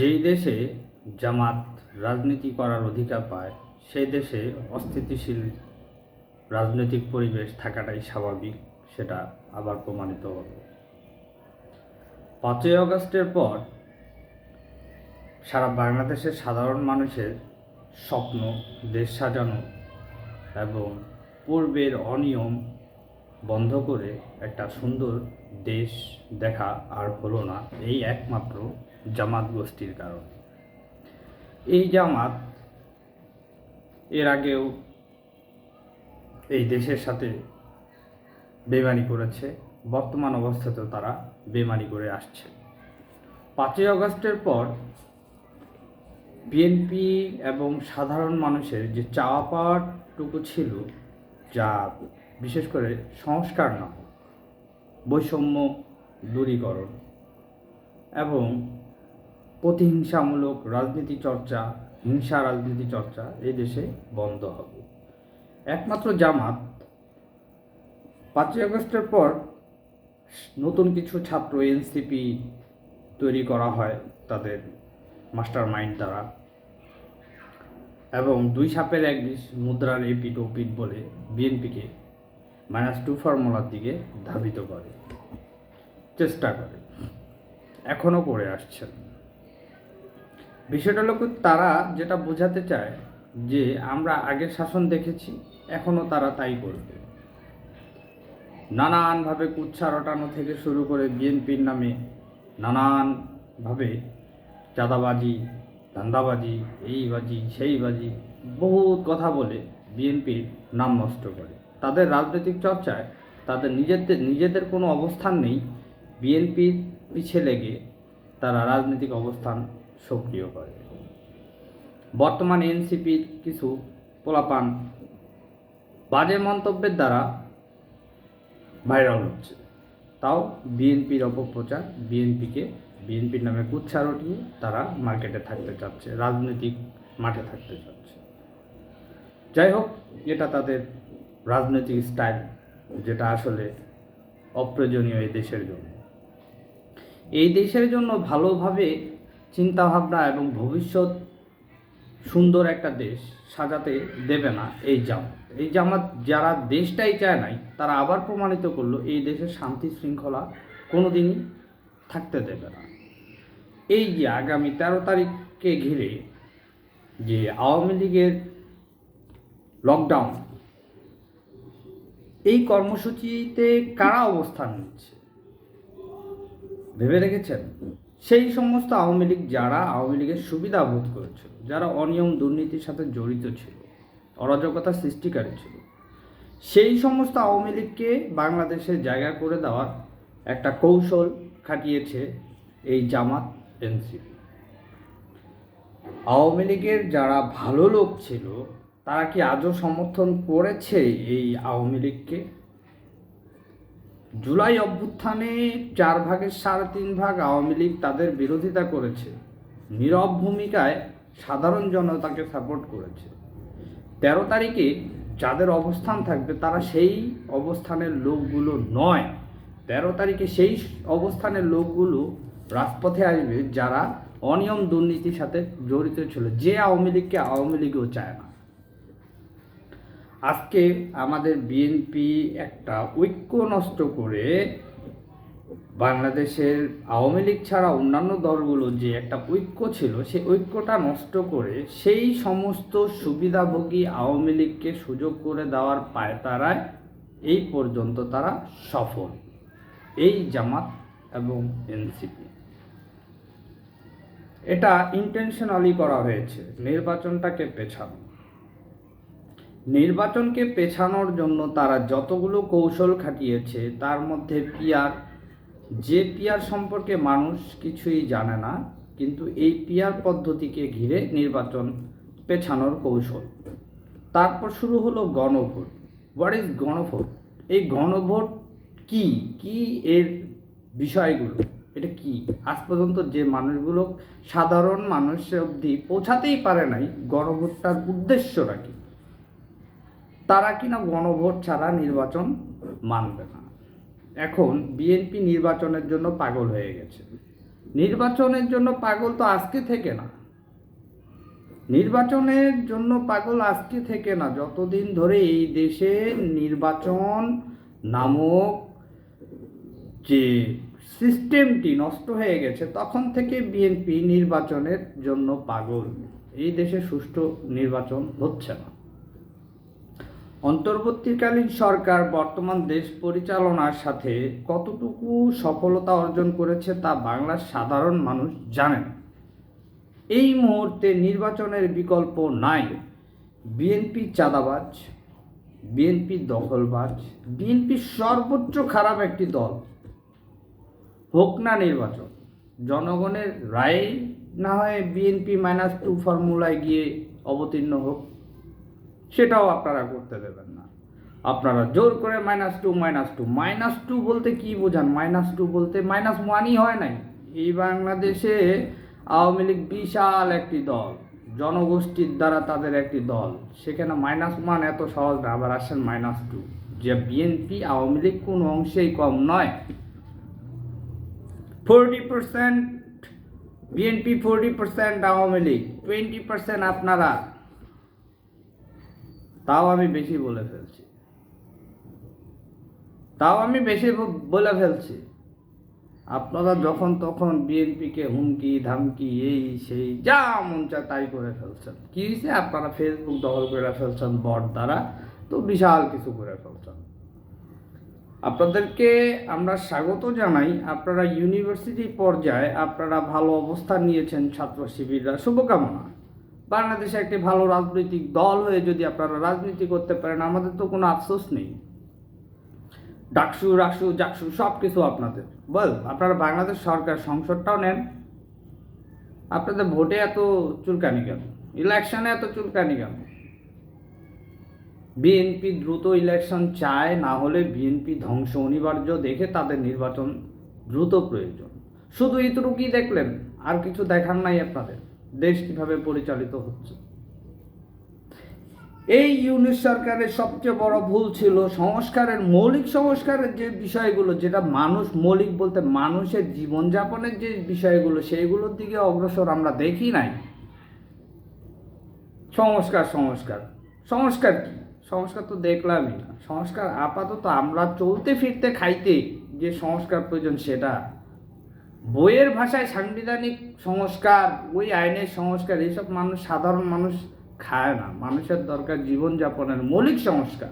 যেই দেশে জামাত রাজনীতি করার অধিকার পায়, সেই দেশে অস্থিতিশীল রাজনৈতিক পরিবেশ থাকাটাই স্বাভাবিক, সেটা আবার প্রমাণিত হলো পাঁচই আগস্টের পর সারা বাংলাদেশের সাধারণ মানুষের স্বপ্ন দেশ সাজানো এবং পূর্বের অনিয়ম বন্ধ করে একটা সুন্দর দেশ দেখা আর হলো না, এই একমাত্র জামাত গোষ্ঠীর কারণে। এই জামাত এর আগেও এই দেশের সাথে বেমানি করেছে। বর্তমান অবস্থাতেও তারা বেমানি করে আসছে। পাঁচই অগস্টের পর বিএনপি এবং সাধারণ মানুষের যে চাওয়া পাওয়াটুকু ছিল, যা বিশেষ করে সংস্কার না বৈষম্য দূরীকরণ এবং প্রতিহিংসামূলক রাজনীতি চর্চা, হিংসা রাজনীতি চর্চা এই দেশে বন্ধ হবে। একমাত্র জামাত পাঁচই আগস্টের পর নতুন কিছু ছাত্র এনসিপি তৈরি করা হয় তাদের মাস্টার মাইন্ড দ্বারা। এবং দুই সাপের এক বিষ মুদ্রার এপিট ওপিট বলে বিএনপিকে মাইনাস টু ফর্মুলার দিকে ধাবিত করে। চেষ্টা করে। এখনও করে আসছেন। বিষয়টা লোক তারা যেটা বোঝাতে চায় যে আমরা আগের শাসন দেখেছি, এখনও তারা তাই করবে। নানানভাবে কুচ্ছা রটানো থেকে শুরু করে বিএনপির নামে নানানভাবে চাঁদাবাজি, ধান্দাবাজি, এই বাজি, সেই বাজি, বহুত কথা বলে বিএনপির নাম নষ্ট করে। তাদের রাজনৈতিক চর্চায় তাদের নিজেদের নিজেদের কোনো অবস্থান নেই। বিএনপির পিছে লেগে তারা রাজনৈতিক অবস্থান সক্রিয় করে। বর্তমান এনসিপির কিছু পোলাপান বাজে মন্তব্যের দ্বারা ভাইরাল হচ্ছে। তাও বিএনপির অপপ্রচার, বিএনপিকে, বিএনপির নামে কুচ্ছা রটিয়ে তারা মার্কেটে থাকতে চাচ্ছে, রাজনৈতিক মাঠে থাকতে চাচ্ছে। যাই হোক, এটা তাদের রাজনৈতিক স্টাইল, যেটা আসলে অপ্রয়োজনীয় এই দেশের জন্য। এই দেশের জন্য ভালোভাবে চিন্তাভাবনা এবং ভবিষ্যৎ সুন্দর একটা দেশ সাজাতে দেবে না এই জামাত। এই জামাত যারা দেশটাই চায় নাই, তারা আবার প্রমাণিত করল, এই দেশের শান্তি শৃঙ্খলা কোনো দিনই থাকতে দেবে না। এই যে আগামী তেরো তারিখকে ঘিরে যে আওয়ামী লীগের লকডাউন এই কর্মসূচিতে কারা অবস্থান নিচ্ছে? ভেবে রেখেছেন সেই সমস্ত আওয়ামী লীগ যারা আওয়ামী লীগের সুবিধা বোধ করেছিল, যারা অনিয়ম দুর্নীতির সাথে জড়িত ছিল, অরাজকতা সৃষ্টিকারী ছিল, সেই সমস্ত আওয়ামী লীগকে বাংলাদেশের জায়গা করে দেওয়ার একটা কৌশল খাটিয়েছে এই জামাত এনসিপি। আওয়ামী লীগের যারা ভালো লোক ছিল, তারা কি আজও সমর্থন করেছে এই আওয়ামী লীগকে? জুলাই অভ্যুত্থানে চার ভাগের সাড়ে তিন ভাগ আওয়ামী লীগ তাদের বিরোধিতা করেছে। নীরব ভূমিকায় সাধারণ জনতাকে সাপোর্ট করেছে। তেরো তারিখে যাদের অবস্থান থাকবে তারা সেই অবস্থানের লোকগুলো নয়। তেরো তারিখে সেই অবস্থানের লোকগুলো রাজপথে আসবে যারা অনিয়ম দুর্নীতির সাথে জড়িত ছিল। যে আওয়ামী লীগকে আওয়ামী লীগও চায় না। আজকে আমাদের বিএনপি একটা ঐক্য নষ্ট করে বাংলাদেশের আওয়ামী লীগ ছাড়া অন্যান্য দলগুলো যে একটা ঐক্য ছিল, সেই ঐক্যটা নষ্ট করে সেই সমস্ত সুবিধাভোগী আওয়ামী লীগকে সুযোগ করে দেওয়ার পায়তারায় এই পর্যন্ত তারা সফল। এই জামাত এবং এনসিপি এটা ইন্টেনশনালি করা হয়েছে, নির্বাচনটাকে পেছানো। নির্বাচনকে পেছানোর জন্য তারা যতগুলো কৌশল খাটিয়েছে, তার মধ্যে পিয়ার যে পিয়ার সম্পর্কে মানুষ কিছুই জানে না, কিন্তু এই পিয়ার পদ্ধতিকে ঘিরে নির্বাচন পেছানোর কৌশল। তারপর শুরু হলো গণভোট। হোয়াট ইজ গণভোট? এই গণভোট কি? কি এর বিষয়গুলো? এটা কি? আজ পর্যন্ত যে মানুষগুলো সাধারণ মানুষের অবধি পৌঁছাতেই পারে নাই গণভোটটার উদ্দেশ্যটা কি? তারা কিনা গণভোট ছাড়া নির্বাচন মানবে না। এখন বিএনপি নির্বাচনের জন্য পাগল হয়ে গেছে। নির্বাচনের জন্য পাগল তো আজকে থেকে না। নির্বাচনের জন্য পাগল আজকে থেকে না। যতদিন ধরে এই দেশে নির্বাচন নামক যে সিস্টেমটি নষ্ট হয়ে গেছে, তখন থেকে বিএনপি নির্বাচনের জন্য পাগল। এই দেশে সুষ্ঠু নির্বাচন হচ্ছে না। অন্তর্বর্তীকালীন সরকার বর্তমান দেশ পরিচালনার সাথে কতটুকু সফলতা অর্জন করেছে তা বাংলার সাধারণ মানুষ জানেন। এই মুহূর্তে নির্বাচনের বিকল্প নাই। বিএনপি চাঁদাবাজ, বিএনপি দখলবাজ, বিএনপি সর্বোচ্চ খারাপ একটি দল। হোক না নির্বাচন, জনগণের রায় না হয় বিএনপি মাইনাস টু ফর্মুলায় গিয়ে অবতীর্ণ হোক। সেটাও আপনারা করতে দেবেন না। আপনারা জোর করে minus two minus two minus two বলতে কি বোঝান? মাইনাস টু বলতে মাইনাস ওয়ানই হয় নাই। এই বাংলাদেশে আওয়ামী লীগ বিশাল একটি দল, জনগোষ্ঠীর দ্বারা তাদের একটি দল। সেখানে মাইনাস ওয়ান এত সহজ না, আবার আসেন মাইনাস টু যে বিএনপি আওয়ামী লীগ কোনো অংশেই কম নয়। Forty percent BNP forty percent Awami League. Twenty percent আপনারা তাও আমি বেশি বলে ফেলছি। তাও আমি বেশি বলে ফেলছি। আপনারা যখন তখন বিএনপিকে হুমকি, ধামকি, এই, সেই, যা মন চায় তাই করে ফেলছেন। কি হয়েছে আপনারা ফেসবুক দখল করে ফেলছেন, বট দ্বারা। তো বিশাল কিছু করে ফেলছেন। আপনাদেরকে আমরা স্বাগত জানাই। আপনারা ইউনিভার্সিটি পর্যায়ে আপনারা ভালো অবস্থান নিয়েছেন ছাত্র শিবিররা শুভকামনা। বাংলাদেশে একটি ভালো রাজনৈতিক দল হয়ে যদি আপনারা রাজনীতি করতে পারেন, আমাদের তো কোনো আফসোস নেই। ডাকসু, রাকসু, জাকসু সব কিছু আপনাদের। বল, আপনারা বাংলাদেশ সরকার সংসদটাও নেন। আপনাদের ভোটে এত চুলকানি কেন? ইলেকশনে এত চুলকানি কেন? বিএনপি দ্রুত ইলেকশন চায়, না হলে বিএনপি ধ্বংস অনিবার্য দেখে তাদের নির্বাচন দ্রুত প্রয়োজন। শুধু এতটুকুই দেখলেন, আর কিছু দেখার নাই আপনাদের। দেশ কীভাবে পরিচালিত হচ্ছে? এই ইউনিট সরকারের সবচেয়ে বড় ভুল ছিল সংস্কারের, মৌলিক সংস্কারের যে বিষয়গুলো, যেটা মানুষ মৌলিক বলতে মানুষের জীবনযাপনের যে বিষয়গুলো, সেইগুলোর দিকে অগ্রসর আমরা দেখি নাই। সংস্কার সংস্কার। সংস্কার কি? সংস্কার তো দেখলামই না। সংস্কার আপাতত আমরা চলতে ফিরতে খাইতে যে সংস্কার প্রয়োজন সেটা বইয়ের ভাষায় সাংবিধানিক সংস্কার ওই আইনের সংস্কার এইসব মানুষ সাধারণ মানুষ খায় না। মানুষের দরকার জীবনযাপনের মৌলিক সংস্কার।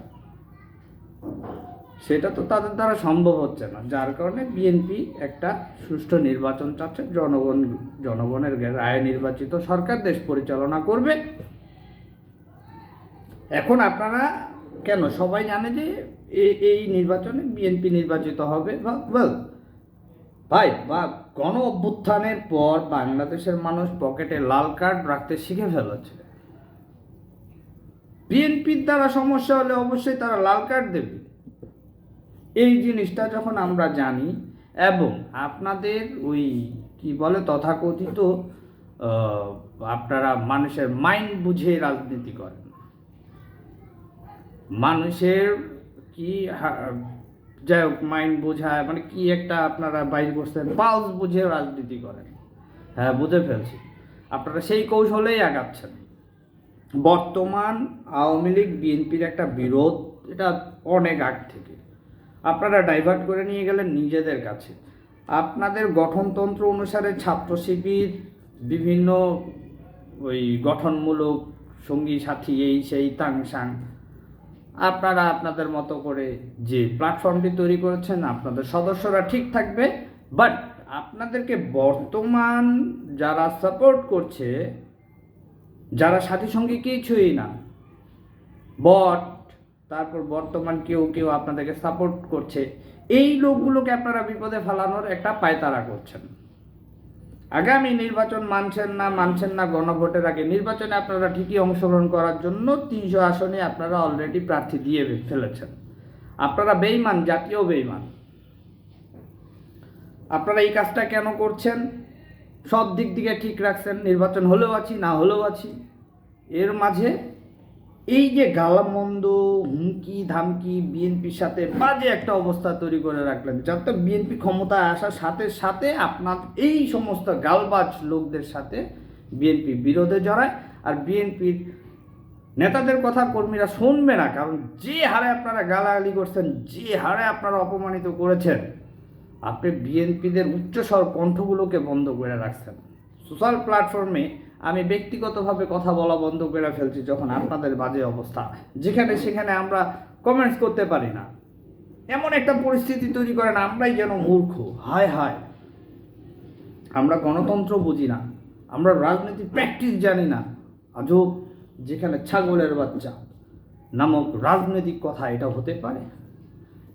সেটা তো তাদের দ্বারা সম্ভব হচ্ছে না। যার কারণে বিএনপি একটা সুষ্ঠু নির্বাচন চাচ্ছে জনগণ জনগণের রায় নির্বাচিত সরকার দেশ পরিচালনা করবে। এখন আপনারা কেন সবাই জানে যে এই নির্বাচনে বিএনপি নির্বাচিত হবে? বা well, ভাই, বা গণ অভ্যুত্থানের পর বাংলাদেশের মানুষ পকেটে লাল কার্ড রাখতে শিখে ফেলেছে। বিএনপির দ্বারা সমস্যা হলে অবশ্যই তারা লাল কার্ড দেবে। এই জিনিসটা যখন আমরা জানি এবং আপনাদের ওই কি বলে তথাকথিত আপনারা মানুষের মাইন্ড বুঝে রাজনীতি করেন। মানুষের কি যাই হোক মাইন্ড বোঝায় মানে কি একটা আপনারা বাইর করছেন পালস বুঝে রাজনীতি করেন। হ্যাঁ বুঝে ফেলছি। আপনারা সেই কৌশলেই আগাচ্ছেন। বর্তমান আওয়ামী লীগ বিএনপির একটা বিরোধ এটা অনেক আগ থেকে। আপনারা ডাইভার্ট করে নিয়ে গেলেন নিজেদের কাছে। আপনাদের গঠনতন্ত্র অনুসারে ছাত্র শিবির বিভিন্ন ওই গঠনমূলক সঙ্গী সাথী এই সেই তাং সাং আপনারা আপনাদের মতো করে যে প্ল্যাটফর্মটি তৈরি করেছেন, আপনাদের সদস্যরা ঠিক থাকবে। বাট আপনাদেরকে বর্তমান যারা সাপোর্ট করছে, যারা সাথী সঙ্গে কিছুই না বট তারপর বর্তমান কেউ কেউ আপনাদেরকে সাপোর্ট করছে, এই লোকগুলোকে আপনারা বিপদে ফেলানোর একটা পায়তারা করছেন। আগামী নির্বাচন মানছেন না মানছেন না গণভোটের আগে। নির্বাচনে আপনারা ঠিকই অংশগ্রহণ করার জন্য তিনশো আসনে আপনারা অলরেডি প্রার্থী দিয়ে ফেলেছেন। আপনারা বেইমান জাতীয় বেইমান আপনারা এই কাজটা কেন করছেন? সব দিক দিকে ঠিক রাখছেন, নির্বাচন হলেও আছি, না হলেও আছি। এর মাঝে এই যে গালামন্দ, হুমকি, ধামকি, বিএনপির সাথে বাজে একটা অবস্থা তৈরি করে রাখলেন। যাতে বিএনপি ক্ষমতায় আসার সাথে সাথে আপনার এই সমস্ত গালবাজ লোকদের সাথে বিএনপি বিরোধে জড়ায়, আর বিএনপির নেতাদের কথা কর্মীরা শুনবে না, কারণ যে হারে আপনারা গালাগালি করছেন, যে হারে আপনারা অপমানিত করেছেন, আপনি বিএনপিদের উচ্চস্বর কণ্ঠগুলোকে বন্ধ করে রাখছেন। সোশ্যাল প্ল্যাটফর্মে আমি ব্যক্তিগতভাবে কথা বলা বন্ধ করে ফেলছি যখন আপনাদের বাজে অবস্থা। যেখানে সেখানে আমরা কমেন্টস করতে পারি না। এমন একটা পরিস্থিতি তৈরি করেন, আমরাই যেন মূর্খ। হায় হায়। আমরা গণতন্ত্র বুঝি না। আমরা রাজনীতি প্র্যাকটিস জানি না। আজও যেখানে ছাগলের বাচ্চা নামক রাজনৈতিক কথা এটা হতে পারে।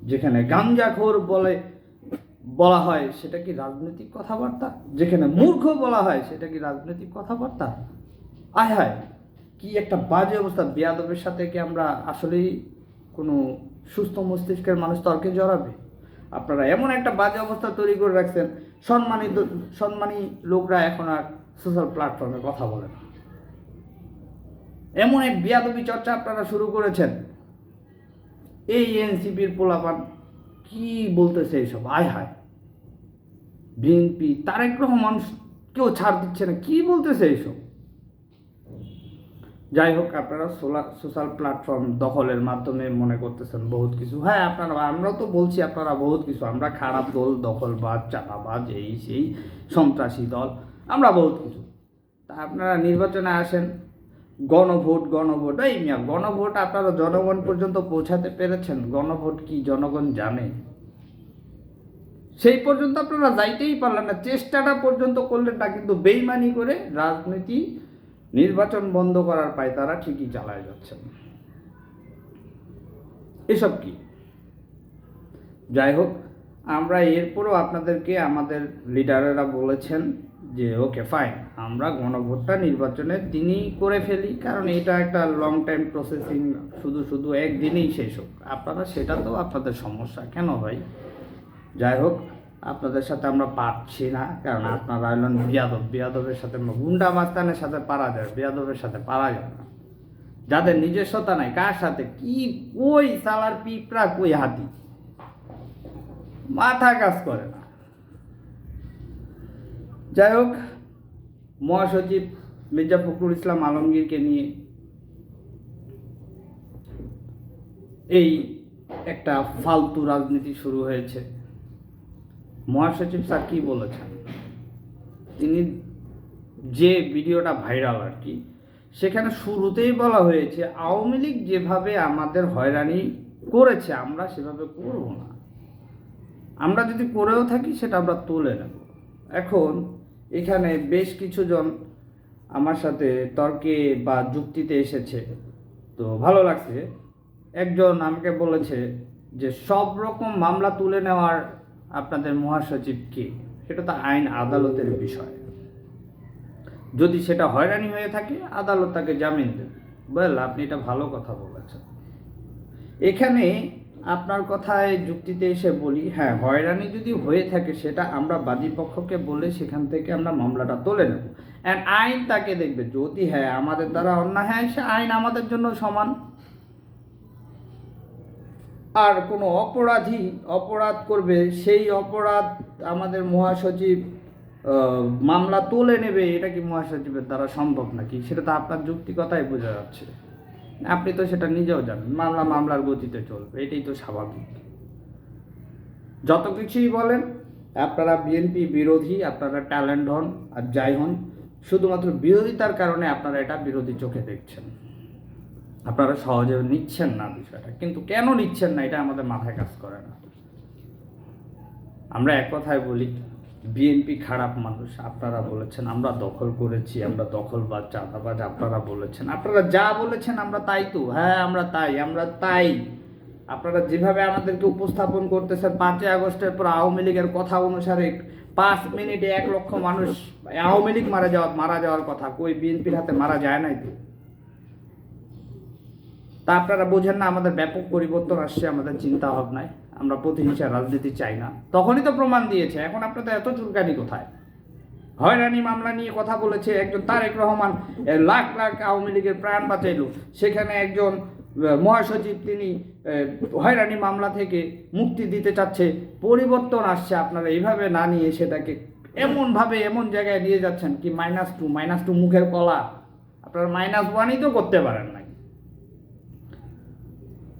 যেখানে গাঞ্জাখোর বলে বলা হয় সেটা কি রাজনৈতিক কথাবার্তা? যেখানে মূর্খ বলা হয় সেটা কি রাজনৈতিক কথাবার্তা? আয় হায়, কি একটা বাজে অবস্থা। বেয়াদবের সাথে কি আমরা আসলেই কোনো সুস্থ মস্তিষ্কের মানুষ তর্কে জড়াবে? আপনারা এমন একটা বাজে অবস্থা তৈরি করে রাখছেন, সম্মানিত, সম্মানী লোকরা এখন আর সোশ্যাল প্ল্যাটফর্মে কথা বলে না। এমন এক বিয়াদবি চর্চা আপনারা শুরু করেছেন। এই এনসিপির পোলাপান কি বলতেছে এইসব? আয় হায়। বিএনপি তারেক রহমান কেউ ছাড় দিচ্ছে না, কি বলতেছে এইসব? যাই হোক, আপনারা সোশ্যাল প্ল্যাটফর্ম দখলের মাধ্যমে মনে করতেছেন বহুত কিছু। হ্যাঁ আপনারা, আমরা তো বলছি আপনারা বহুত কিছু, আমরা খারাপ দল, দখলবাজ, চাঁদাবাজ, এই সেই সন্ত্রাসী দল, আমরা বহুত কিছু। তা আপনারা নির্বাচনে আসেন গণভোট গণভোট। এই মিয়া, গণভোট আপনারা জনগণ পর্যন্ত পৌঁছাতে পেরেছেন। গণভোট কি জনগণ জানে? সেই পর্যন্ত আপনারা যাইতেই পারলেন না। চেষ্টাটা পর্যন্ত করলেন না, কিন্তু বেইমানি করে রাজনীতি, নির্বাচন বন্ধ করার পায় তারা ঠিকই চালায় যাচ্ছেন। এসব কি? যাই হোক, আমরা এরপরও আপনাদেরকে, আমাদের লিডারেরা বলেছেন যে ওকে ফাইন আমরা গণভোটটা নির্বাচনে দিনই করে ফেলি। কারণ এটা একটা লং টাইম প্রসেসিং শুধু শুধু একদিনেই শেষ হোক। আপনারা, সেটা তো আপনাদের সমস্যা। কেন হয় যাই হোক, আপনাদের সাথে আমরা পারছি না, কারণ আপনারা এলেন বিয়াদব। বিয়াদবের সাথে গুন্ডা মাস্তানের সাথে পারা যায়, বিয়াদবের সাথে পারা যায় না। যাদের নিজস্বতা নাই, কার সাথে, কি, কই সালার পিঁপড়া, কই হাতি? মাথা কাজ করে না। যাই হোক, মহাসচিব মির্জা ফখরুল ইসলাম আলমগীরকে নিয়ে এই একটা ফালতু রাজনীতি শুরু হয়েছে। মহাসচিব স্যার কি বলেছেন? তিনি যে ভিডিওটা ভাইরাল আর কি, সেখানে শুরুতেই বলা হয়েছে, আওয়ামী লীগ যেভাবে আমাদের হয়রানি করেছে, আমরা সেভাবে করব না। আমরা যদি করেও থাকি, সেটা আমরা তুলে নেব। এখন এখানে বেশ কিছুজন আমার সাথে তর্কে বা যুক্তিতে এসেছে। তো ভালো লাগছে। একজন আমাকে বলেছে যে, সব রকম মামলা তুলে নেওয়ার আপনাদের মহাসচিব কে? সেটা তো আইন আদালতের বিষয়। যদি সেটা হয়রানি হয়ে থাকে, আদালত তাকে জামিন দেবে। বল, আপনি এটা ভালো কথা বলেছেন। এখানে আপনার কথায় যুক্তিতে এসে বলি হ্যাঁ হয়রানি যদি হয়ে থাকে সেটা আমরা বাদী পক্ষকে বলে সেখান থেকে আমরা মামলাটা তুলে নেব। অ্যান্ড আইন তাকে দেখবে, যদি হ্যাঁ আমাদের দ্বারা অন্যায় হ্যাঁ সে আইন আমাদের জন্য সমান। আর কোনো অপরাধী অপরাধ করবে, সেই অপরাধ আমাদের মহাসচিব মামলা তুলে নেবে, এটা কি মহাসচিবের দ্বারা সম্ভব নাকি? সেটা তো আপনার যুক্তিকতাই বোঝা যাচ্ছে। আপনি তো সেটা নিজেও জানেন, মামলা মামলার গতিতে চলবে, এটাই তো স্বাভাবিক। যত কিছুই বলেন, আপনারা বিএনপি বিরোধী, আপনারা ট্যালেন্ট হন আর যাই হন, শুধুমাত্র বিরোধিতার কারণে আপনারা এটা বিরোধী চোখে দেখছেন। আপনারা সহজে নিচ্ছেন না বিষয়টা, কিন্তু কেন নিচ্ছেন না, এটা আমাদের মাথায় কাজ করে না। আমরা এক কথায় বলি বিএনপি খারাপ মানুষ, আপনারা বলেছেন, আমরা দখল করেছি, আমরা দখলবাজ, চাঁদাবাজ, আপনারা বলেছেন। আপনারা যা বলেছেন, আমরা তাই তো। হ্যাঁ আমরা তাই আমরা তাই। আপনারা যেভাবে আমাদেরকে উপস্থাপন করতেছেন, পাঁচই আগস্টের পর আওয়ামী লীগের কথা অনুসারে পাঁচ মিনিটে এক লক্ষ মানুষ আওয়ামী লীগ মারা যাওয়া মারা যাওয়ার কথা। কই, বিএনপির হাতে মারা যায় নাই তো? তা আপনারা বোঝেন না, আমাদের ব্যাপক পরিবর্তন আসছে, আমাদের চিন্তা ভাবনায় আমরা প্রতিহিংসা রাজনীতি চাই না। তখনই তো প্রমাণ দিয়েছে, এখন আপনাদের এত চুলকানি কোথায়? হয়রানি মামলা নিয়ে কথা বলেছে একজন তারেক রহমান লাখ লাখ আওয়ামী লীগের প্রাণ বাঁচাইল। সেখানে একজন মহাসচিব তিনি হয়রানি মামলা থেকে মুক্তি দিতে চাচ্ছে। পরিবর্তন আসছে, আপনারা এইভাবে না নিয়ে সেটাকে এমনভাবে এমন জায়গায় নিয়ে যাচ্ছেন কি মাইনাস টু মাইনাস টু মুখের কলা। আপনারা মাইনাস ওয়ানই তো করতে পারেন না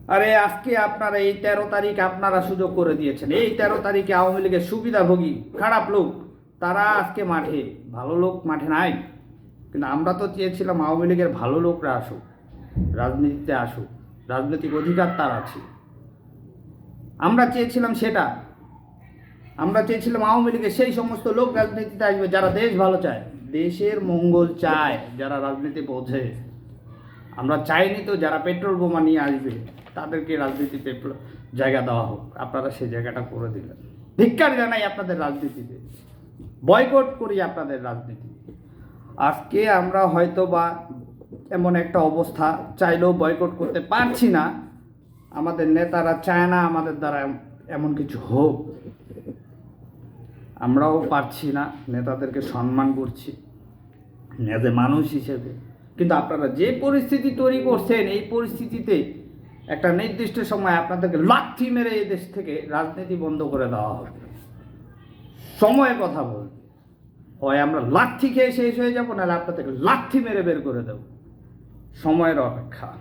আরে আজকে আপনারা এই তেরো তারিখ আপনারা সুযোগ করে দিয়েছেন। এই তেরো তারিখে আওয়ামী লীগের সুবিধাভোগী, খারাপ লোক, তারা আজকে মাঠে। ভালো লোক মাঠে নাই। কিন্তু আমরা তো চেয়েছিলাম আওয়ামী লীগের ভালো লোকরা আসুক, রাজনীতিতে আসুক, রাজনৈতিক অধিকার তার আছে। আমরা চেয়েছিলাম সেটা। আমরা চেয়েছিলাম আওয়ামী লীগের সেই সমস্ত লোক রাজনীতিতে আসবে যারা দেশ ভালো চায়। দেশের মঙ্গল চায় যারা রাজনীতি বোঝে। আমরা চাইনি তো যারা পেট্রোল বোমা নিয়ে আসবে। তাদেরকে রাজনীতিতে জায়গা দেওয়া হোক। আপনারা সেই জায়গাটা করে দিলেন। ধিক্কার জানাই আপনাদের রাজনীতিতে। বয়কট করি আপনাদের রাজনীতি। আজকে আমরা হয়তো বা এমন একটা অবস্থা, চাইলেও বয়কট করতে পারছি না। আমাদের নেতারা চায় না আমাদের দ্বারা এম- এমন কিছু হোক। আমরাও পারছি না, নেতাদেরকে সম্মান করছি এ মানুষ হিসেবে। কিন্তু আপনারা যে পরিস্থিতি তৈরি করছেন, এই পরিস্থিতিতে একটা নির্দিষ্ট সময় আপনাদেরকে লাথি মেরে এই দেশ থেকে রাজনীতি বন্ধ করে দেওয়া হবে। সময়ে কথা বল হয় আমরা লাথি খেয়ে শেষ হয়ে যাব, নাহলে আপনাদেরকে লাথি মেরে বের করে দেব। সময়ের অপেক্ষা।